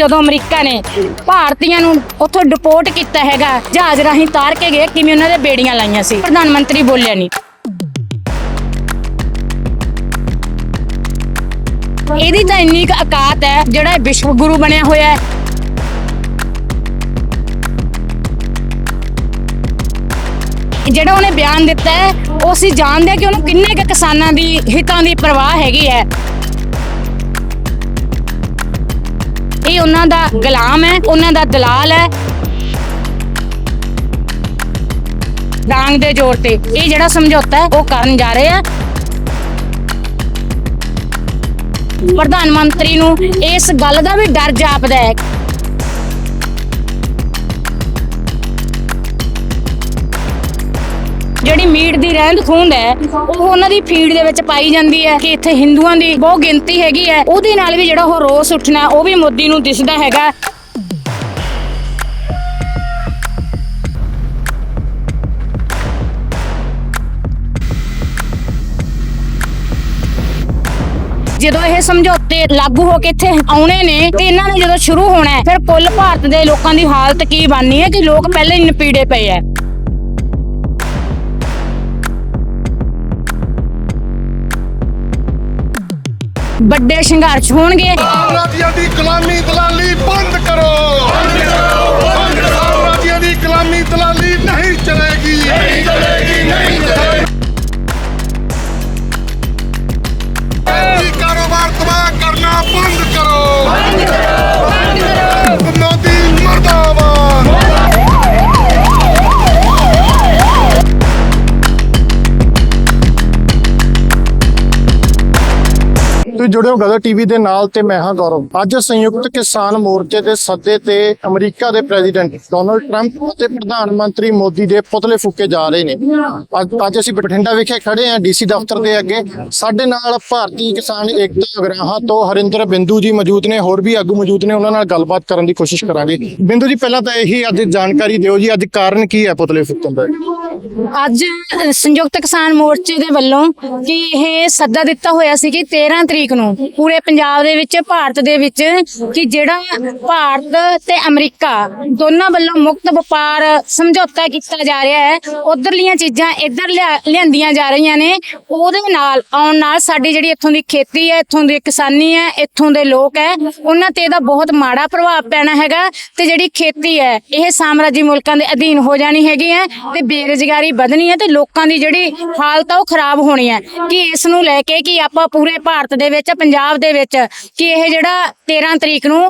ਜਦੋਂ ਅਮਰੀਕਾ ਨੇ ਭਾਰਤੀਆਂ ਨੂੰ ਉੱਥੋਂ ਡਿਪੋਰਟ ਕੀਤਾ ਹੈਗਾ, ਜਹਾਜ਼ ਰਾਹੀਂ ਤਾਰ ਕੇ ਗਏ, ਕਿਵੇਂ ਉਹਨਾਂ ਦੇ ਬੇੜੀਆਂ ਲਾਈਆਂ ਸੀ? ਪ੍ਰਧਾਨ ਮੰਤਰੀ ਬੋਲਿਆ ਨਹੀਂ ਇਹਦੀ ਤਾਂ ਇੰਨੀ ਕੁ ਔਕਾਤ ਹੈ, ਜਿਹੜਾ ਇਹ ਵਿਸ਼ਵ ਗੁਰੂ ਬਣਿਆ ਹੋਇਆ ਹੈ। ਜਿਹੜਾ ਉਹਨੇ ਬਿਆਨ ਦਿੱਤਾ ਹੈ, ਉਹ ਅਸੀਂ ਜਾਣਦੇ ਹਾਂ ਕਿ ਉਹਨੂੰ ਕਿੰਨੇ ਕੁ ਕਿਸਾਨਾਂ ਦੀ, ਹਿੱਤਾਂ ਦੀ ਪਰਵਾਹ ਹੈਗੀ ਹੈ। ਇਹ ਉਹਨਾਂ ਦਾ ਗੁਲਾਮ ਹੈ, ਉਹਨਾਂ ਦਾ ਦਲਾਲ ਹੈ। ਡਾਂਗ ਦੇ ਜ਼ੋਰ ਤੇ ਇਹ ਜਿਹੜਾ ਸਮਝੌਤਾ ਹੈ, ਉਹ ਕਰਨ ਜਾ ਰਹੇ ਆ। ਪ੍ਰਧਾਨ ਮੰਤਰੀ ਨੂੰ ਇਸ ਗੱਲ ਦਾ ਵੀ ਡਰ ਜਾਪਦਾ ਹੈ। ਜਿਹੜੀ ਮੀਟ ਦੀ ਰਹਿੰਦ ਖੂੰਦ ਹੈ, ਉਹ ਉਹਨਾਂ ਦੀ ਫੀਡ ਦੇ ਵਿੱਚ ਪਾਈ ਜਾਂਦੀ ਹੈ ਕਿ ਇੱਥੇ ਹਿੰਦੂਆਂ ਦੀ ਬਹੁਤ ਗਿਣਤੀ ਹੈਗੀ ਹੈ। ਉਹਦੇ ਨਾਲ ਵੀ ਜਿਹੜਾ ਉਹ ਰੋਸ ਉੱਠਣਾ, ਉਹ ਵੀ ਮੋਦੀ ਨੂੰ ਦਿਸਦਾ ਹੈਗਾ। ਜਦੋਂ ਇਹ ਸਮਝੌਤੇ ਲਾਗੂ ਹੋ ਕੇ ਇੱਥੇ ਆਉਣੇ ਨੇ ਤੇ ਇਹਨਾਂ ਨੇ ਜਦੋਂ ਸ਼ੁਰੂ ਹੋਣਾ ਹੈ, ਫਿਰ ਕੁੱਲ ਭਾਰਤ ਦੇ ਲੋਕਾਂ ਦੀ ਹਾਲਤ ਕੀ ਬਣਨੀ ਹੈ ਕਿ ਲੋਕ ਪਹਿਲੇ ਹੀ ਨਪੀੜੇ ਪਏ ਐ ਵੱਡੇ ਸੰਘਰਸ਼ ਹੋਣਗੇ। ਸਾਮਰਾਜੀਆਂ ਦੀ ਗੁਲਾਮੀ ਦਲਾਲੀ ਤੁਸੀਂ ਜੁੜੇ ਹੋ ਗਦਰ ਟੀਵੀ ਦੇ ਨਾਲ ਤੇ ਮੈਂ ਹਾਂ ਗੌਰਵ। ਅੱਜ ਸੰਯੁਕਤ ਕਿਸਾਨ ਮੋਰਚੇ ਦੇ ਸੱਦੇ ਤੇ ਅਮਰੀਕਾ ਦੇ ਪ੍ਰੈਜ਼ੀਡੈਂਟ ਡੋਨਲਡ ਟਰੰਪ ਅਤੇ ਪ੍ਰਧਾਨ ਮੰਤਰੀ ਮੋਦੀ ਦੇ ਪੁਤਲੇ ਫੂਕੇ ਜਾ ਰਹੇ ਨੇ। ਅੱਜ ਅਸੀਂ ਬਠਿੰਡਾ ਵਿਖੇ ਖੜੇ ਹਾਂ, ਡੀਸੀ ਦਫ਼ਤਰ ਦੇ ਅੱਗੇ। ਸਾਡੇ ਨਾਲ ਭਾਰਤੀ ਕਿਸਾਨ ਏਕਤਾ ਅਗਰਾਹਾਂ ਤੋਂ ਹਰਿੰਦਰ ਬਿੰਦੂ ਜੀ ਮੌਜੂਦ ਨੇ। ਹੋਰ ਵੀ ਆਗੂ ਮੌਜੂਦ ਨੇ, ਉਹਨਾਂ ਨਾਲ ਗੱਲਬਾਤ ਕਰਨ ਦੀ ਕੋਸ਼ਿਸ਼ ਕਰਾਂਗੇ। ਬਿੰਦੂ ਜੀ, ਪਹਿਲਾਂ ਤਾਂ ਇਹੀ ਅੱਜ ਜਾਣਕਾਰੀ ਦਿਓ ਜੀ, ਅੱਜ ਕਾਰਨ ਕੀ ਹੈ ਪੁਤਲੇ ਫੂਕਣ ਦਾ? ਅੱਜ ਸੰਯੁਕਤ ਕਿਸਾਨ ਮੋਰਚੇ ਦੇ ਵੱਲੋਂ ਕਿ ਇਹ ਸੱਦਾ ਦਿੱਤਾ ਹੋਇਆ ਸੀ ਕਿ 13 ਤਰੀਕ ਨੂੰ। ਪੂਰੇ ਪੰਜਾਬ ਦੇ ਵਿੱਚ, ਭਾਰਤ ਦੇ ਵਿੱਚ ਕਿ ਜਿਹੜਾ ਭਾਰਤ ਤੇ ਅਮਰੀਕਾ ਦੋਨਾਂ ਵੱਲੋਂ ਮੁਕਤ ਵਪਾਰ ਸਮਝੌਤਾ ਕੀਤਾ ਜਾ ਰਿਹਾ ਹੈ, ਉਧਰਲੀਆਂ ਚੀਜ਼ਾਂ ਇੱਧਰ ਲਿਆਂਦੀਆਂ ਜਾ ਰਹੀਆਂ ਨੇ। ਉਹਦੇ ਨਾਲ, ਆਉਣ ਨਾਲ ਸਾਡੀ ਜਿਹੜੀ ਇੱਥੋਂ ਦੀ ਖੇਤੀ ਹੈ, ਇੱਥੋਂ ਦੀ ਕਿਸਾਨੀ ਹੈ, ਇੱਥੋਂ ਦੇ ਲੋਕ ਹੈ, ਉਹਨਾਂ ਤੇ ਇਹਦਾ ਬਹੁਤ ਮਾੜਾ ਪ੍ਰਭਾਵ ਪੈਣਾ ਹੈਗਾ ਤੇ ਜਿਹੜੀ ਖੇਤੀ ਹੈ, ਇਹ ਸਾਮਰਾਜੀ ਮੁਲਕਾਂ ਦੇ ਅਧੀਨ ਹੋ ਜਾਣੀ ਹੈਗੀ ਹੈ ਤੇ ਬੇਰੁਜ਼ਗਾਰੀ ਵਧਣੀ ਹੈ ਤੇ ਲੋਕਾਂ ਦੀ ਜਿਹੜੀ ਹਾਲਤ ਆ ਉਹ ਖਰਾਬ ਹੋਣੀ ਹੈ। ਕਿ ਇਸ ਨੂੰ ਲੈ ਕੇ ਕਿ ਆਪਾਂ ਪੂਰੇ ਭਾਰਤ ਦੇ ਵਿੱਚ, ਪੰਜਾਬ ਦੇ ਵਿੱਚ, ਕਿ ਇਹ ਜਿਹੜਾ 13 ਤਰੀਕ ਨੂੰ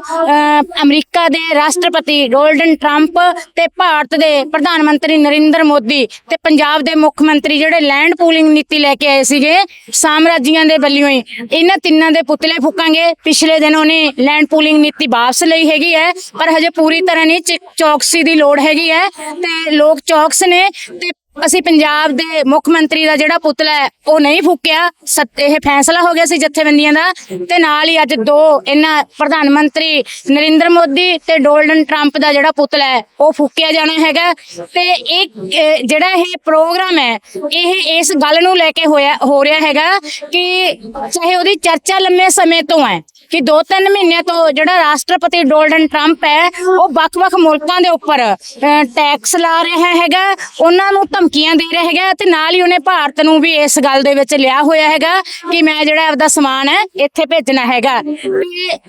ਅਮਰੀਕਾ ਦੇ ਰਾਸ਼ਟਰਪਤੀ ਡੋਨਲਡ ਟਰੰਪ ਤੇ ਭਾਰਤ ਦੇ ਪ੍ਰਧਾਨ ਮੰਤਰੀ ਨਰਿੰਦਰ ਮੋਦੀ ਤੇ ਪੰਜਾਬ ਦੇ ਮੁੱਖ ਮੰਤਰੀ ਜਿਹੜੇ ਲੈਂਡ ਪੂਲਿੰਗ ਨੀਤੀ ਲੈ ਕੇ ਆਏ ਸੀਗੇ, ਸਾਮਰਾਜੀਆਂ ਦੇ ਵੱਲੋਂ ਹੀ, ਇਹਨਾਂ ਤਿੰਨਾਂ ਦੇ ਪੁਤਲੇ ਫੂਕਾਂਗੇ। ਪਿਛਲੇ ਦਿਨ ਉਹਨੇ ਲੈਂਡ ਪੂਲਿੰਗ ਨੀਤੀ ਵਾਪਸ ਲਈ ਹੈਗੀ ਹੈ, ਪਰ ਹਜੇ ਪੂਰੀ ਤਰ੍ਹਾਂ ਨਹੀਂ ਚੌਕਸੀ ਦੀ ਲੋੜ ਹੈਗੀ ਹੈ ਤੇ ਲੋਕ ਚੌਕਸ ਨੇ ਤੇ ਅਸੀਂ ਪੰਜਾਬ ਦੇ ਮੁੱਖ ਮੰਤਰੀ ਦਾ ਜਿਹੜਾ ਪੁਤਲਾ ਹੈ, ਉਹ ਨਹੀਂ ਫੂਕਿਆ। ਸੱਤ- ਇਹ ਫੈਸਲਾ ਹੋ ਗਿਆ ਸੀ ਜਥੇਬੰਦੀਆਂ ਦਾ ਤੇ ਨਾਲ ਹੀ ਅੱਜ ਦੋ ਇਹਨਾਂ ਪ੍ਰਧਾਨ ਮੰਤਰੀ ਨਰਿੰਦਰ ਮੋਦੀ ਤੇ ਡੋਨਲਡ ਟਰੰਪ ਦਾ ਜਿਹੜਾ ਪੁਤਲਾ ਹੈ, ਉਹ ਫੂਕਿਆ ਜਾਣਾ ਹੈਗਾ। ਤੇ ਇਹ ਜਿਹੜਾ ਇਹ ਪ੍ਰੋਗਰਾਮ ਹੈ, ਇਹ ਇਸ ਗੱਲ ਨੂੰ ਲੈ ਕੇ ਹੋਇਆ, ਹੋ ਰਿਹਾ ਹੈਗਾ ਕਿ ਚਾਹੇ ਉਹਦੀ ਚਰਚਾ ਲੰਮੇ ਸਮੇਂ ਤੋਂ ਹੈ ਕਿ ਦੋ ਤਿੰਨ ਮਹੀਨਿਆਂ ਤੋਂ ਜਿਹੜਾ ਰਾਸ਼ਟਰਪਤੀ ਡੋਨਲਡ ਟਰੰਪ ਹੈ, ਉਹ ਵੱਖ-ਵੱਖ ਮੁਲਕਾਂ ਦੇ ਉੱਪਰ ਟੈਕਸ ਲਾ ਰਿਹਾ ਹੈਗਾ। ਉਹਨਾਂ ਨੂੰ ਧਮਕੀਆਂ ਦੇ ਰਿਹਾ ਹੈਗਾ ਤੇ ਨਾਲ ਹੀ ਉਹਨੇ ਭਾਰਤ ਨੂੰ ਵੀ ਇਸ ਗੱਲ ਦੇ ਵਿੱਚ ਲਿਆ ਹੋਇਆ ਹੈਗਾ ਕਿ ਮੈਂ ਜਿਹੜਾ ਆਪਦਾ ਸਮਾਨ ਹੈ ਇੱਥੇ ਭੇਜਣਾ ਹੈਗਾ। ਤੇ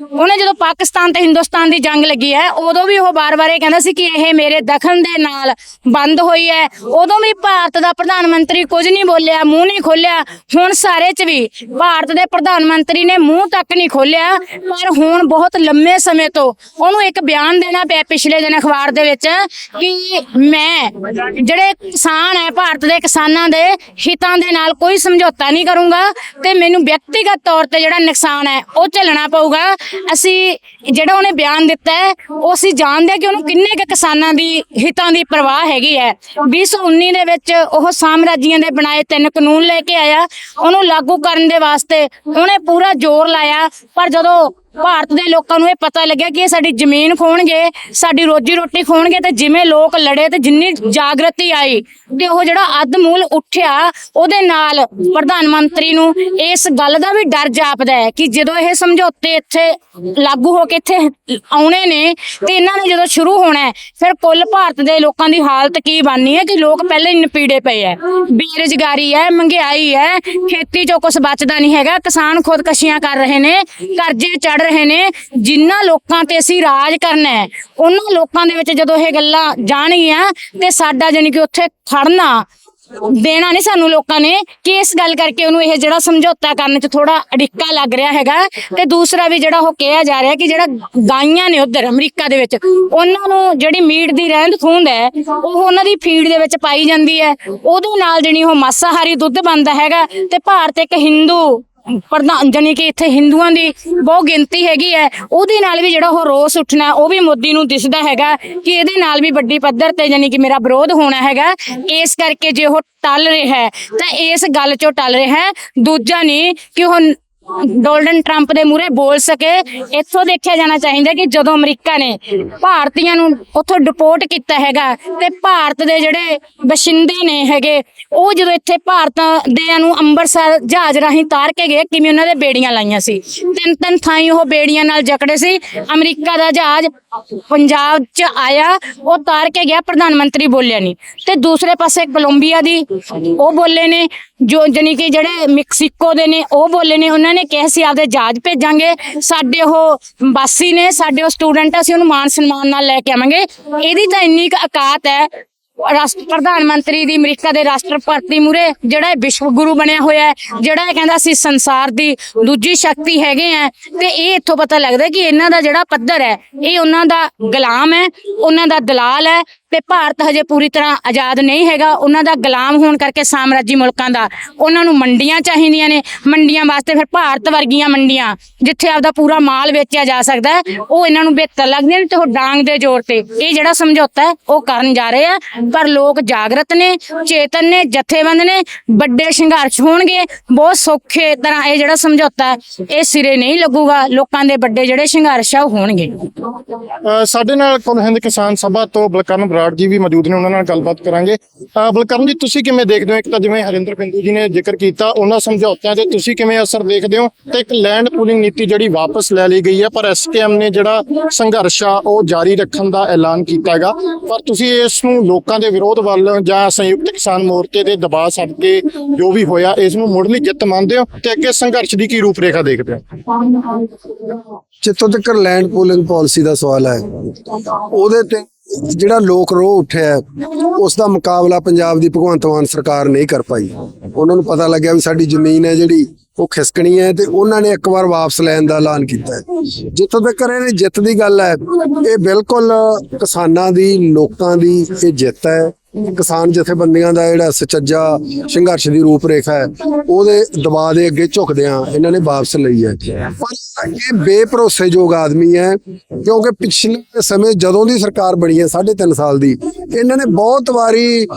ਉਹਨੇ ਜਦੋਂ ਪਾਕਿਸਤਾਨ ਤੇ ਹਿੰਦੁਸਤਾਨ ਦੀ ਜੰਗ ਲੱਗੀ ਹੈ, ਉਦੋਂ ਵੀ ਉਹ ਬਾਰ-ਬਾਰ ਇਹ ਕਹਿੰਦਾ ਸੀ ਕਿ ਇਹ ਮੇਰੇ ਦਖਲ ਦੇ ਨਾਲ ਬੰਦ ਹੋਈ ਹੈ। ਉਦੋਂ ਵੀ ਭਾਰਤ ਦਾ ਪ੍ਰਧਾਨ ਮੰਤਰੀ ਕੁਝ ਨਹੀਂ ਬੋਲਿਆ, ਮੂੰਹ ਨਹੀਂ ਖੋਲਿਆ ਹੁਣ ਸਾਰੇ ਚ ਵੀ ਭਾਰਤ ਦੇ ਪ੍ਰਧਾਨ ਮੰਤਰੀ ਨੇ ਮੂੰਹ ਤੱਕ ਨਹੀਂ ਖੋਲਿਆ ਪਰ ਹੁਣ ਬਹੁਤ ਲੰਮੇ ਸਮੇਂ ਤੋਂ ਉਹਨੂੰ ਇੱਕ ਬਿਆਨ ਦੇਣਾ ਪਿਆ ਪਿਛਲੇ ਦਿਨ ਅਖਬਾਰ ਦੇ ਵਿੱਚ ਕਿ ਮੈਂ ਜਿਹੜੇ ਕਿਸਾਨ ਹੈ, ਭਾਰਤ ਦੇ ਕਿਸਾਨਾਂ ਦੇ ਹਿੱਤਾਂ ਦੇ ਨਾਲ ਕੋਈ ਸਮਝੌਤਾ ਨਹੀਂ ਕਰੂੰਗਾ ਤੇ ਮੈਨੂੰ ਵਿਅਕਤੀਗਤ ਤੌਰ ਤੇ ਜਿਹੜਾ ਨੁਕਸਾਨ ਹੈ, ਉਹ ਝੱਲਣਾ ਪਊਗਾ। ਅਸੀਂ ਜਿਹੜਾ ਉਹਨੇ ਬਿਆਨ ਦਿੱਤਾ ਹੈ, ਉਹ ਅਸੀਂ ਜਾਣਦੇ ਹਾਂ ਕਿ ਉਹਨੂੰ ਕਿੰਨੇ ਕੁ ਕਿਸਾਨਾਂ ਦੀ ਹਿੱਤਾਂ ਦੀ ਪਰਵਾਹ ਹੈਗੀ ਹੈ। 2019 ਦੇ ਵਿੱਚ ਉਹ ਸਾਮਰਾਜੀਆਂ ਦੇ ਬਣਾਏ ਤਿੰਨ ਕਾਨੂੰਨ ਲੈ ਕੇ ਆਇਆ। ਉਹਨੂੰ ਲਾਗੂ ਕਰਨ ਦੇ ਵਾਸਤੇ ਉਹਨੇ ਪੂਰਾ ਜ਼ੋਰ ਲਾਇਆ। ਪਰ ਜਦੋਂ ਭਾਰਤ ਦੇ ਲੋਕਾਂ ਨੂੰ ਇਹ ਪਤਾ ਲੱਗਿਆ ਕਿ ਇਹ ਸਾਡੀ ਜ਼ਮੀਨ ਖੋਣਗੇ, ਸਾਡੀ ਰੋਜੀ ਰੋਟੀ ਖੋਣਗੇ ਤੇ ਜਿਵੇਂ ਲੋਕ ਲੜੇ ਤੇ ਜਿੰਨੀ ਜਾਗਰਤੀ ਆਈ ਤੇ ਉਹ ਜਿਹੜਾ ਅੱਧ ਮੂਲ ਉੱਠਿਆ ਉਹਦੇ ਨਾਲ ਪ੍ਰਧਾਨ ਮੰਤਰੀ ਨੂੰ ਇਸ ਗੱਲ ਦਾ ਵੀ ਡਰ ਜਾਪਦਾ ਹੈ ਕਿ ਜਦੋਂ ਇਹ ਸਮਝੌਤੇ ਇੱਥੇ ਲਾਗੂ ਹੋ ਕੇ ਇੱਥੇ ਆਉਣੇ ਨੇ ਤੇ ਇਹਨਾਂ ਨੇ ਜਦੋਂ ਸ਼ੁਰੂ ਹੋਣਾ ਹੈ, ਫਿਰ ਕੁੱਲ ਭਾਰਤ ਦੇ ਲੋਕਾਂ ਦੀ ਹਾਲਤ ਕੀ ਬਣਨੀ ਹੈ ਕਿ ਲੋਕ ਪਹਿਲੇ ਹੀ ਨਪੀੜੇ ਪਏ ਹੈ। ਬੇਰੁਜ਼ਗਾਰੀ ਹੈ, ਮਹਿੰਗਾਈ ਹੈ, ਖੇਤੀ ਚੋਂ ਕੁਝ ਬਚਦਾ ਨਹੀਂ ਹੈਗਾ, ਕਿਸਾਨ ਖੁਦਕਸ਼ੀਆਂ ਕਰ ਰਹੇ ਨੇ, ਕਰਜ਼ੇ ਚੜ ਰਹੇ ਨੇ ਜਿਨ੍ਹਾਂ ਲੋਕਾਂ ਤੇ ਅਸੀਂ ਰਾਜ ਕਰਨਾ ਹੈ, ਉਹਨਾਂ ਲੋਕਾਂ ਦੇ ਵਿੱਚ ਜਦੋਂ ਇਹ ਗੱਲਾਂ ਜਾਣਗੀਆਂ ਤੇ ਸਾਡਾ ਜਾਨੀ ਕਿ ਉੱਥੇ ਖੜਨਾ ਦੇਣਾ ਨਹੀਂ ਸਾਨੂੰ ਲੋਕਾਂ ਨੇ, ਕਿ ਇਸ ਗੱਲ ਕਰਕੇ ਉਹਨੂੰ ਇਹ ਜਿਹੜਾ ਸਮਝੌਤਾ ਕਰਨ ਚ ਥੋੜਾ ਅੜਿੱਕਾ ਲੱਗ ਰਿਹਾ ਹੈਗਾ। ਤੇ ਦੂਸਰਾ ਵੀ ਜਿਹੜਾ ਉਹ ਕਿਹਾ ਜਾ ਰਿਹਾ ਕਿ ਜਿਹੜਾ ਗਾਈਆਂ ਨੇ ਉਧਰ ਅਮਰੀਕਾ ਦੇ ਵਿੱਚ, ਉਹਨਾਂ ਨੂੰ ਜਿਹੜੀ ਮੀਟ ਦੀ ਰਹਿੰਦ ਖੂੰਦ ਹੈ, ਉਹ ਉਹਨਾਂ ਦੀ ਫੀਡ ਦੇ ਵਿੱਚ ਪਾਈ ਜਾਂਦੀ ਹੈ। ਉਹਦੇ ਨਾਲ ਜਿਹੜੀ ਉਹ ਮਾਸਾਹਾਰੀ ਦੁੱਧ ਬਣਦਾ ਹੈਗਾ, ਤੇ ਭਾਰਤ ਇੱਕ ਹਿੰਦੂ ਪ੍ਰਧਾਨ ਜਾਨੀ ਕਿ ਇੱਥੇ ਹਿੰਦੂਆਂ ਦੀ ਬਹੁਤ ਗਿਣਤੀ ਹੈਗੀ ਹੈ। ਉਹਦੇ ਨਾਲ ਵੀ ਜਿਹੜਾ ਉਹ ਰੋਸ ਉੱਠਣਾ, ਉਹ ਵੀ ਮੋਦੀ ਨੂੰ ਦਿਸਦਾ ਹੈਗਾ ਕਿ ਇਹਦੇ ਨਾਲ ਵੀ ਵੱਡੀ ਪੱਧਰ ਤੇ ਜਾਨੀ ਕਿ ਮੇਰਾ ਵਿਰੋਧ ਹੋਣਾ ਹੈਗਾ। ਇਸ ਕਰਕੇ ਜੇ ਉਹ ਟਲ ਰਿਹਾ ਤਾਂ ਇਸ ਗੱਲ ਚੋਂ ਟਲ ਰਿਹਾ ਦੂਜਾ ਨਹੀਂ ਕਿ ਉਹ ਡੋਨਲਡ ਟਰੰਪ ਦੇ ਮੂਹਰੇ ਬੋਲ ਸਕੇ, ਇੱਥੋਂ ਦੇਖਿਆ ਜਾਣਾ ਚਾਹੀਦਾ ਕਿ ਜਦੋਂ ਅਮਰੀਕਾ ਨੇ ਭਾਰਤੀਆਂ ਨੂੰ ਉੱਥੋਂ ਡਿਪੋਰਟ ਕੀਤਾ ਹੈਗਾ ਤੇ ਭਾਰਤ ਦੇ ਜਿਹੜੇ ਬਸ਼ਿੰਦੇ ਨੇ ਹੈਗੇ, ਉਹ ਜਦੋਂ ਇੱਥੇ ਭਾਰਤ ਦੇ ਨੂੰ ਅੰਮ੍ਰਿਤਸਰ ਜਹਾਜ਼ ਰਾਹੀਂ ਤਾਰ ਕੇ ਗਏ, ਕਿਵੇਂ ਉਹਨਾਂ ਦੇ ਬੇੜੀਆਂ ਲਾਈਆਂ ਸੀ। ਤਿੰਨ ਤਿੰਨ ਥਾਈਂ ਉਹ ਬੇੜੀਆਂ ਨਾਲ ਜਕੜੇ ਸੀ। ਅਮਰੀਕਾ ਦਾ ਜਹਾਜ਼ ਪੰਜਾਬ 'ਚ ਆਇਆ, ਉਹ ਤਾਰ ਕੇ ਗਿਆ, ਪ੍ਰਧਾਨ ਮੰਤਰੀ ਬੋਲਿਆ ਨਹੀਂ ਤੇ ਦੂਸਰੇ ਪਾਸੇ ਕੋਲੰਬੀਆ ਦੀ, ਉਹ ਬੋਲੇ ਨੇ, ਜੋ ਜਾਣੀ ਕਿ ਜਿਹੜੇ ਮੈਕਸੀਕੋ ਦੇ ਨੇ, ਉਹ ਬੋਲੇ ਨੇ, ਉਹਨਾਂ ਨੇ ਕਿਹਾ ਸੀ, ਆਪਦੇ ਜਹਾਜ਼ ਭੇਜਾਂਗੇ। ਸਾਡੇ ਉਹ ਵਾਸੀ ਨੇ, ਸਾਡੇ ਉਹ ਸਟੂਡੈਂਟ ਅਸੀਂ ਉਹਨੂੰ ਮਾਨ ਸਨਮਾਨ ਨਾਲ ਲੈ ਕੇ ਆਵਾਂਗੇ। ਇਹਦੀ ਤਾਂ ਇੰਨੀ ਕੁ ਔਕਾਤ ਹੈ ਰਾਸ਼ਟਰ ਪ੍ਰਧਾਨ ਮੰਤਰੀ ਦੀ ਅਮਰੀਕਾ ਦੇ ਰਾਸ਼ਟਰਪਤੀ ਮੂਰੇ ਜਿਹੜਾ ਵਿਸ਼ਵ ਗੁਰੂ ਬਣਿਆ ਹੋਇਆ ਹੈ, ਜਿਹੜਾ ਇਹ ਕਹਿੰਦਾ ਸੀ ਸੰਸਾਰ ਦੀ ਦੂਜੀ ਸ਼ਕਤੀ ਹੈਗੇ ਆ, ਤੇ ਇਹ ਇੱਥੋਂ ਪਤਾ ਲੱਗਦਾ ਕਿ ਇਹਨਾਂ ਦਾ ਜਿਹੜਾ ਪੱਧਰ ਹੈ, ਇਹ ਉਹਨਾਂ ਦਾ ਗੁਲਾਮ ਹੈ, ਉਹਨਾਂ ਦਾ ਦਲਾਲ ਹੈ ਤੇ ਭਾਰਤ ਹਜੇ ਪੂਰੀ ਤਰ੍ਹਾਂ ਆਜ਼ਾਦ ਨਹੀਂ ਹੈਗਾ। ਉਹਨਾਂ ਦਾ ਗੁਲਾਮ ਹੋਣ ਕਰਕੇ ਸਾਮਰਾਜੀ ਮੁਲਕਾਂ ਦਾ ਉਹਨਾਂ ਨੂੰ ਮੰਡੀਆਂ ਚਾਹੀਦੀਆਂ ਨੇ। ਮੰਡੀਆਂ ਵਾਸਤੇ ਫਿਰ ਭਾਰਤ ਵਰਗੀਆਂ ਮੰਡੀਆਂ ਜਿੱਥੇ ਆਪਦਾ ਪੂਰਾ ਮਾਲ ਵੇਚਿਆ ਜਾ ਸਕਦਾ ਹੈ ਉਹ ਇਹਨਾਂ ਨੂੰ ਬਿਹਤਰ ਲੱਗਦੀਆਂ ਨੇ ਤੇ ਉਹ ਡਾਂਗ ਦੇ ਜ਼ੋਰ ਤੇ। ਇਹ ਜਿਹੜਾ ਸਮਝੌਤਾ ਹੈ ਉਹ ਕਰਨ ਜਾ ਰਹੇ ਆ। ਪਰ ਲੋਕ ਜਾਗਰਤ ਨੇ ਚੇਤਨ ਨੇ ਜਥੇਬੰਦ ਨੇ ਵੱਡੇ ਸੰਘਰਸ਼ ਹੋਣਗੇ। ਬਹੁਤ ਸੌਖੇ ਤਰ੍ਹਾਂ ਇਹ ਜਿਹੜਾ ਸਮਝੌਤਾ ਹੈ, ਇਹ ਸਿਰੇ ਨਹੀਂ ਲੱਗੂਗਾ। ਲੋਕਾਂ ਦੇ ਵੱਡੇ ਜਿਹੜੇ ਸੰਘਰਸ਼ ਆ ਉਹ ਹੋਣਗੇ। ਸਾਡੇ ਨਾਲ ਕੁੱਲ ਕਿਸਾਨ ਸਭਾ ਤੋਂ ਬਲਕਰਨ ਬਰਾੜ ਜੀ ਵੀ ਮੌਜੂਦ ਨੇ, ਉਹਨਾਂ ਨਾਲ ਗੱਲਬਾਤ ਕਰਾਂਗੇ। ਬਲਕਰਨ ਜੀ, ਤੁਸੀਂ ਕਿਵੇਂ ਦੇਖਦੇ ਹੋ? ਇੱਕ ਤਾਂ ਜਿਵੇਂ ਹਰਿੰਦਰ ਬਿੰਦੂ ਜੀ ਨੇ ਜ਼ਿਕਰ ਕੀਤਾ, ਉਹਨਾਂ ਸਮਝੌਤਿਆਂ ਦੇ ਤੁਸੀਂ ਕਿਵੇਂ ਅਸਰ ਦੇਖਦੇ ਹੋ? ਤੇ ਇੱਕ ਲੈਂਡ ਪੂਲਿੰਗ ਨੀਤੀ ਜਿਹੜੀ ਵਾਪਸ ਲੈ ਲਈ ਗਈ ਹੈ, ਪਰ ਐਸਕੇਐਮ ਨੇ ਜਿਹੜਾ ਸੰਘਰਸ਼ ਆ, ਉਹ ਜਾਰੀ ਰੱਖਣ ਦਾ ਐਲਾਨ ਕੀਤਾ ਹੈਗਾ। ਪਰ ਤੁਸੀਂ ਇਸ ਨੂੰ ਲੋਕਾਂ ਦੇ ਵਿਰੋਧ ਵੱਲ ਜਾਂ ਸੰਯੁਕਤ ਕਿਸਾਨ ਮੋਰਚੇ ਦੇ ਦਬਾਅ ਛੱਡ ਕੇ ਜੋ ਵੀ ਹੋਇਆ, ਇਸ ਨੂੰ ਮੁੱਢਲੀ ਜਿੱਤ ਮੰਨਦੇ ਹੋ ਤੇ ਅੱਗੇ ਸੰਘਰਸ਼ ਦੀ ਕੀ ਰੂਪਰੇਖਾ ਦੇਖਦੇ ਹੋ? ਜਿੱਥੋਂ ਤੱਕ ਲੈਂਡ ਪੂਲਿੰਗ ਪਾਲਿਸੀ ਦਾ ਸਵਾਲ ਹੈ, ਉਹਦੇ ਤੇ ਜਿਹੜਾ ਲੋਕ ਰੋਹ ਉੱਠਿਆ ਉਸ ਦਾ ਮੁਕਾਬਲਾ ਪੰਜਾਬ ਦੀ ਭਗਵੰਤ ਮਾਨ ਸਰਕਾਰ ਨਹੀਂ ਕਰ ਪਾਈ। ਉਹਨਾਂ ਨੂੰ ਪਤਾ ਲੱਗਿਆ ਵੀ ਸਾਡੀ ਜ਼ਮੀਨ ਹੈ ਜਿਹੜੀ, ਉਹ ਖਿਸਕਣੀ ਹੈ ਤੇ ਉਹਨਾਂ ਨੇ ਇੱਕ ਵਾਰ ਵਾਪਸ ਲੈਣ ਦਾ ਐਲਾਨ ਕੀਤਾ ਜਿੱਥੋਂ ਤੱਕ ਇਹ ਜਿੱਤ ਦੀ ਗੱਲ ਹੈ, ਇਹ ਬਿਲਕੁਲ ਕਿਸਾਨਾਂ ਦੀ, ਲੋਕਾਂ ਦੀ ਇਹ ਜਿੱਤ ਹੈ। ਕਿਸਾਨ ਜਥੇਬੰਦੀਆਂ ਦਾ ਜਿਹੜਾ ਸੁਚੱਜਾ ਸੰਘਰਸ਼ ਦੀ ਰੂਪਰੇਖਾ ਹੈ, ਉਹਦੇ ਦਬਾਅ ਦੇ ਅੱਗੇ ਝੁਕਦਿਆਂ ਇਹਨਾਂ ਨੇ ਵਾਪਸ ਲਈ ਹੈ। ਪਰ ਇਹ ਬੇਭਰੋਸੇਯੋਗ ਆਦਮੀ ਹੈ, ਕਿਉਂਕਿ ਪਿਛਲੇ ਸਮੇਂ ਜਦੋਂ ਦੀ ਸਰਕਾਰ ਬਣੀ ਹੈ 3.5 ਸਾਲ ਦੀ, ਇਹਨਾਂ ਨੇ ਬਹੁਤ ਵਾਰੀ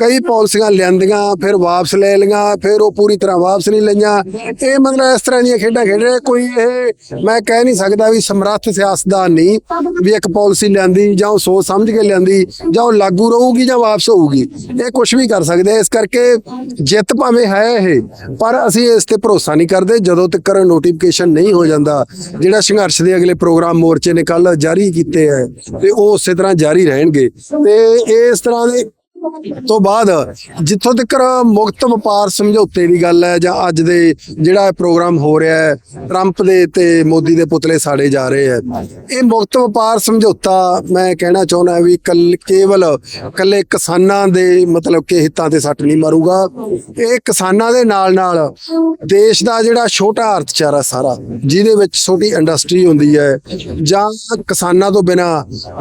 ਕਈ ਪਾਲਿਸੀਆਂ ਲਿਆਂਦੀਆਂ, ਫਿਰ ਵਾਪਸ ਲੈ ਲਈਆਂ, ਫਿਰ ਉਹ ਪੂਰੀ ਤਰ੍ਹਾਂ ਵਾਪਸ ਨਹੀਂ ਲਈਆਂ। ਇਹ ਮਤਲਬ ਇਸ ਤਰ੍ਹਾਂ ਦੀਆਂ ਖੇਡਾਂ ਖੇਡ ਰਹੇ, ਕੋਈ ਇਹ, ਮੈਂ ਕਹਿ ਨਹੀਂ ਸਕਦਾ ਵੀ ਸਮਰੱਥ ਸਿਆਸਤਦਾਨ ਨਹੀਂ ਵੀ ਇੱਕ ਪਾਲਿਸੀ ਲਿਆਂਦੀ ਜਾਂ ਉਹ ਸੋਚ ਸਮਝ ਕੇ ਲਿਆਂਦੀ ਜਾਂ ਉਹ ਲਾਗੂ ਰਹੂਗੀ ਜਾਂ ਵਾਪਸ ਹੋਊਗੀ। ਇਹ ਕੁਝ ਵੀ ਕਰ ਸਕਦੇ ਇਸ ਕਰਕੇ ਜਿੱਤ ਭਾਵੇਂ ਹੈ ਇਹ, ਪਰ ਅਸੀਂ ਇਸ ਤੇ ਭਰੋਸਾ ਨਹੀਂ ਕਰਦੇ। ਜਦੋਂ ਤੱਕ ਨੋਟੀਫਿਕੇਸ਼ਨ ਨਹੀਂ ਹੋ ਜਾਂਦਾ, ਜਿਹੜਾ ਸੰਘਰਸ਼ ਦੇ ਅਗਲੇ ਪ੍ਰੋਗਰਾਮ ਮੋਰਚੇ ਨੇ ਕੱਲ ਜਾਰੀ ਕੀਤੇ ਹੈ ਤੇ ਉਹ ਉਸੇ ਤਰ੍ਹਾਂ ਜਾਰੀ ਰਹਿਣਗੇ। ਤੇ ਇਸ ਤਰ੍ਹਾਂ ਦੇ ਤੋਂ ਬਾਅਦ ਜਿੱਥੋਂ ਤੱਕ ਮੁਕਤ ਵਪਾਰ ਸਮਝੌਤੇ ਦੀ ਗੱਲ ਹੈ ਜਾਂ ਅੱਜ ਦੇ ਜਿਹੜਾ ਪ੍ਰੋਗਰਾਮ ਹੋ ਰਿਹਾ ਹੈ ਟਰੰਪ ਦੇ ਤੇ ਮੋਦੀ ਦੇ ਪੁਤਲੇ ਸਾੜੇ ਜਾ ਰਹੇ ਹੈ, ਇਹ ਮੁਕਤ ਵਪਾਰ ਸਮਝੌਤਾ ਮੈਂ ਕਹਿਣਾ ਚਾਹੁੰਦਾ ਵੀ ਕੱਲ ਕੇਵਲ ਕੱਲੇ ਕਿਸਾਨਾਂ ਦੇ ਮਤਲਬ ਕਿ ਹਿੱਤਾਂ ਤੇ ਸੱਟ ਨਹੀਂ ਮਾਰੂਗਾ, ਇਹ ਕਿਸਾਨਾਂ ਦੇ ਨਾਲ ਨਾਲ ਦੇਸ਼ ਦਾ ਜਿਹੜਾ ਛੋਟਾ ਅਰਥਚਾਰਾ ਸਾਰਾ, ਜਿਹਦੇ ਵਿੱਚ ਛੋਟੀ ਇੰਡਸਟਰੀ ਹੁੰਦੀ ਹੈ ਜਾਂ ਕਿਸਾਨਾਂ ਤੋਂ ਬਿਨਾ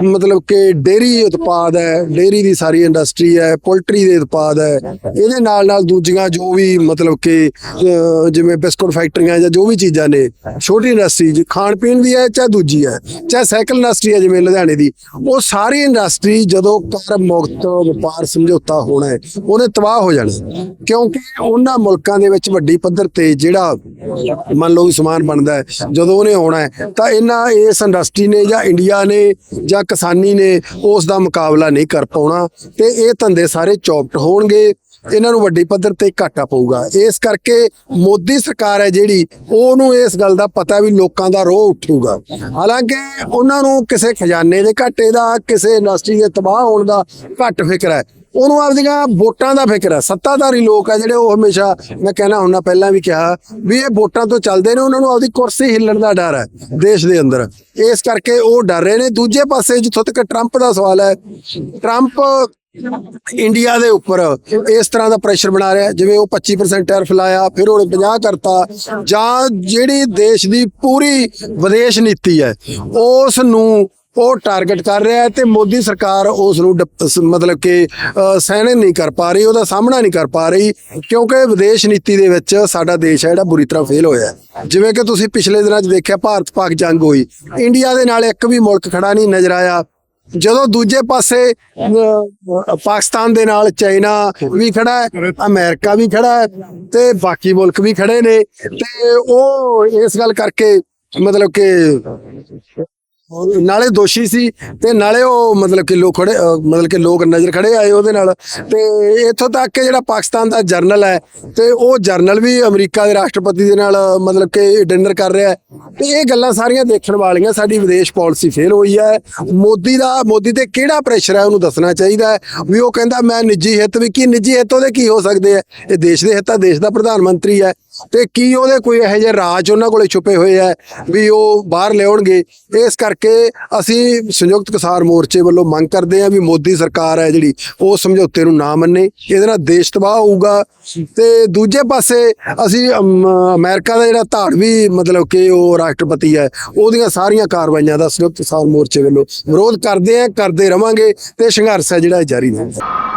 ਮਤਲਬ ਕਿ ਡੇਰੀ ਉਤਪਾਦ ਹੈ ਡੇਰੀ ਦੀ ਸਾਰੀ ਇੰਡਸਟਰੀ ਇੰਡਸਟਰੀ ਹੈ ਪੋਲਟਰੀ ਦੇ ਉਤਪਾਦ ਹੈ ਇਹਦੇ ਨਾਲ ਨਾਲ ਦੂਜੀਆਂ ਜੋ ਵੀ ਮਤਲਬ ਕਿ ਅਹ, ਜਿਵੇਂ ਬਿਸਕੁਟ ਫੈਕਟਰੀਆਂ ਜਾਂ ਜੋ ਵੀ ਚੀਜ਼ਾਂ ਨੇ ਛੋਟੀ ਇੰਡਸਟਰੀ ਖਾਣ ਪੀਣ ਦੀ ਹੈ ਚਾਹੇ ਦੂਜੀ ਹੈ ਚਾਹੇ ਸਾਈਕਲ ਇੰਡਸਟਰੀ ਹੈ ਜਿਵੇਂ ਲੁਧਿਆਣੇ ਦੀ ਉਹ ਸਾਰੀ ਇੰਡਸਟਰੀ ਜਦੋਂ ਕਰ ਮੁਕਤ ਵਪਾਰ ਸਮਝੌਤਾ ਹੋਣਾ ਹੈ ਉਹਨੇ ਤਬਾਹ ਹੋ ਜਾਣਾ। ਕਿਉਂਕਿ ਉਹਨਾਂ ਮੁਲਕਾਂ ਦੇ ਵਿੱਚ ਵੱਡੀ ਪੱਧਰ ਤੇ ਜਿਹੜਾ ਮੰਨ ਲਓ ਵੀ ਸਮਾਨ ਬਣਦਾ ਹੈ ਜਦੋਂ ਉਹਨੇ ਆਉਣਾ ਹੈ ਤਾਂ ਇਹਨਾਂ ਇਸ ਇੰਡਸਟਰੀ ਨੇ ਜਾਂ ਇੰਡੀਆ ਨੇ ਜਾਂ ਕਿਸਾਨੀ ਨੇ ਉਸ ਦਾ ਮੁਕਾਬਲਾ ਨਹੀਂ ਕਰ ਪਾਉਣਾ ਤੇ ਇਹ ਧੰਦੇ ਸਾਰੇ ਚੌਪਟ ਹੋਣਗੇ, ਇਹਨਾਂ ਨੂੰ ਵੱਡੀ ਪੱਧਰ ਤੇ ਘਾਟਾ ਪਊਗਾ। ਇਸ ਕਰਕੇ ਮੋਦੀ ਸਰਕਾਰ ਹੈ ਜਿਹੜੀ, ਉਹਨੂੰ ਇਸ ਗੱਲ ਦਾ ਪਤਾ ਵੀ ਲੋਕਾਂ ਦਾ ਰੋਹ ਉੱਠੂਗਾ। ਹਾਲਾਂਕਿ ਉਹਨਾਂ ਨੂੰ ਕਿਸੇ ਖਜ਼ਾਨੇ ਦੇ ਘਾਟੇ ਦਾ, ਕਿਸੇ ਇੰਡਸਟਰੀ ਦੇ ਤਬਾਹ ਹੋਣ ਦਾ ਘੱਟ ਫਿਕਰ ਹੈ। ਉਹਨੂੰ ਆਪਦੀਆਂ ਵੋਟਾਂ ਦਾ ਫਿਕਰ ਹੈ। ਸੱਤਾਧਾਰੀ ਲੋਕ ਆ ਜਿਹੜੇ, ਉਹ ਹਮੇਸ਼ਾ ਮੈਂ ਕਹਿਣਾ ਹੁੰਦਾ, ਪਹਿਲਾਂ ਵੀ ਕਿਹਾ ਵੀ ਇਹ ਵੋਟਾਂ ਤੋਂ ਚੱਲਦੇ ਨੇ, ਉਹਨਾਂ ਨੂੰ ਆਪਦੀ ਕੁਰਸੀ ਹਿੱਲਣ ਦਾ ਡਰ ਹੈ ਦੇਸ਼ ਦੇ ਅੰਦਰ। ਇਸ ਕਰਕੇ ਉਹ ਡਰ ਰਹੇ ਨੇ। ਦੂਜੇ ਪਾਸੇ ਜਿੱਥੋਂ ਤੱਕ ਟਰੰਪ ਦਾ ਸਵਾਲ ਹੈ, ਟਰੰਪ ਇੰਡੀਆ ਦੇ ਉੱਪਰ ਇਸ ਤਰ੍ਹਾਂ ਦਾ ਪ੍ਰੈਸ਼ਰ ਬਣਾ ਰਿਹਾ ਜਿਵੇਂ ਉਹ 25% ਟੈਰਿਫ ਲਾਇਆ, ਫਿਰ ਉਹਨੇ 50 ਕਰਤਾ। ਜਾਂ ਜਿਹੜੀ ਦੇਸ਼ ਦੀ ਪੂਰੀ ਵਿਦੇਸ਼ ਨੀਤੀ ਹੈ ਉਸ ਨੂੰ ਉਹ ਟਾਰਗੇਟ ਕਰ ਰਿਹਾ ਹੈ ਤੇ ਮੋਦੀ ਸਰਕਾਰ ਉਸ ਨੂੰ ਮਤਲਬ ਕਿ ਸਹਿਣ ਨਹੀਂ ਕਰ ਪਾ ਰਹੀ, ਉਹਦਾ ਸਾਹਮਣਾ ਨਹੀਂ ਕਰ ਪਾ ਰਹੀ, ਕਿਉਂਕਿ ਵਿਦੇਸ਼ ਨੀਤੀ ਦੇ ਵਿੱਚ ਸਾਡਾ ਦੇਸ਼ ਹੈ ਜਿਹੜਾ ਬੁਰੀ ਤਰ੍ਹਾਂ ਫੇਲ ਹੋਇਆ ਜਿਵੇਂ ਕਿ ਤੁਸੀਂ ਪਿਛਲੇ ਦਿਨਾਂ 'ਚ ਦੇਖਿਆ ਭਾਰਤ ਪਾਕ ਜੰਗ ਹੋਈ। ਇੰਡੀਆ ਦੇ ਨਾਲ ਇੱਕ ਵੀ ਮੁਲਕ ਖੜਾ ਨਹੀਂ ਨਜ਼ਰ ਆਇਆ। ਜਦੋਂ ਦੂਜੇ ਪਾਸੇ ਅਹ, ਪਾਕਿਸਤਾਨ ਦੇ ਨਾਲ ਚਾਈਨਾ ਵੀ ਖੜਾ ਹੈ ਅਮਰੀਕਾ ਵੀ ਖੜਾ ਹੈ ਤੇ ਬਾਕੀ ਮੁਲਕ ਵੀ ਖੜੇ ਨੇ ਤੇ ਉਹ ਇਸ ਗੱਲ ਕਰਕੇ ਮਤਲਬ ਕਿ ਨਾਲੇ ਦੋਸ਼ੀ ਸੀ ਤੇ ਨਾਲੇ ਉਹ ਮਤਲਬ ਕਿ ਲੋਕ ਖੜੇ ਅਹ, ਮਤਲਬ ਕਿ ਲੋਕ ਨਜ਼ਰ ਖੜੇ ਆਏ ਉਹਦੇ ਨਾਲ। ਤੇ ਇੱਥੋਂ ਤੱਕ ਕਿ ਜਿਹੜਾ ਪਾਕਿਸਤਾਨ ਦਾ ਜਰਨਲ ਹੈ ਤੇ ਉਹ ਜਰਨਲ ਵੀ ਅਮਰੀਕਾ ਦੇ ਰਾਸ਼ਟਰਪਤੀ ਦੇ ਨਾਲ ਮਤਲਬ ਕਿ ਡਿਨਰ ਕਰ ਰਿਹਾ ਹੈ। ਤੇ ਇਹ ਗੱਲਾਂ ਸਾਰੀਆਂ ਦੇਖਣ ਵਾਲੀਆਂ ਸਾਡੀ ਵਿਦੇਸ਼ ਪਾਲਿਸੀ ਫੇਲ ਹੋਈ ਹੈ। ਮੋਦੀ ਦਾ ਮੋਦੀ ਤੇ ਕਿਹੜਾ ਪ੍ਰੈਸ਼ਰ ਹੈ ਉਹਨੂੰ ਦੱਸਣਾ ਚਾਹੀਦਾ ਹੈ? ਵੀ ਉਹ ਕਹਿੰਦਾ ਮੈਂ ਨਿੱਜੀ ਹਿੱਤ ਵੀ ਕੀ ਨਿੱਜੀ ਹਿੱਤ ਉਹਦੇ ਕੀ ਹੋ ਸਕਦੇ ਆ ਇਹ ਦੇਸ਼ ਦੇ ਹਿੱਤ ਆ ਦੇਸ਼ ਦਾ ਪ੍ਰਧਾਨ ਮੰਤਰੀ ਹੈ। ਤੇ ਕੀ ਉਹਦੇ ਕੋਈ ਇਹੋ ਜਿਹੇ ਰਾਜ ਉਹਨਾਂ ਕੋਲੇ ਛੁਪੇ ਹੋਏ ਆ ਵੀ ਉਹ ਬਾਹਰ ਲਿਆਉਣਗੇ? ਇਸ ਕਰਕੇ ਅਸੀਂ ਸੰਯੁਕਤ ਕਿਸਾਨ ਮੋਰਚੇ ਵੱਲੋਂ ਮੰਗ ਕਰਦੇ ਆ ਵੀ ਮੋਦੀ ਸਰਕਾਰ ਹੈ ਜਿਹੜੀ ਉਹ ਸਮਝੌਤੇ ਨੂੰ ਨਾ ਮੰਨੇ। ਇਹਦੇ ਨਾਲ ਦੇਸ਼ ਤਬਾਹ ਹੋਊਗਾ। ਤੇ ਦੂਜੇ ਪਾਸੇ ਅਸੀਂ ਅਮ, ਅਮਰੀਕਾ ਦਾ ਜਿਹੜਾ ਧਾੜਵੀ ਮਤਲਬ ਕਿ ਉਹ ਰਾਸ਼ਟਰਪਤੀ ਹੈ ਉਹਦੀਆਂ ਸਾਰੀਆਂ ਕਾਰਵਾਈਆਂ ਦਾ ਸੰਯੁਕਤ ਕਿਸਾਨ ਮੋਰਚੇ ਵੱਲੋਂ ਵਿਰੋਧ ਕਰਦੇ ਆ ਕਰਦੇ ਰਵਾਂਗੇ ਤੇ ਸੰਘਰਸ਼ ਹੈ ਜਿਹੜਾ ਇਹ ਜਾਰੀ ਰਹੇਗਾ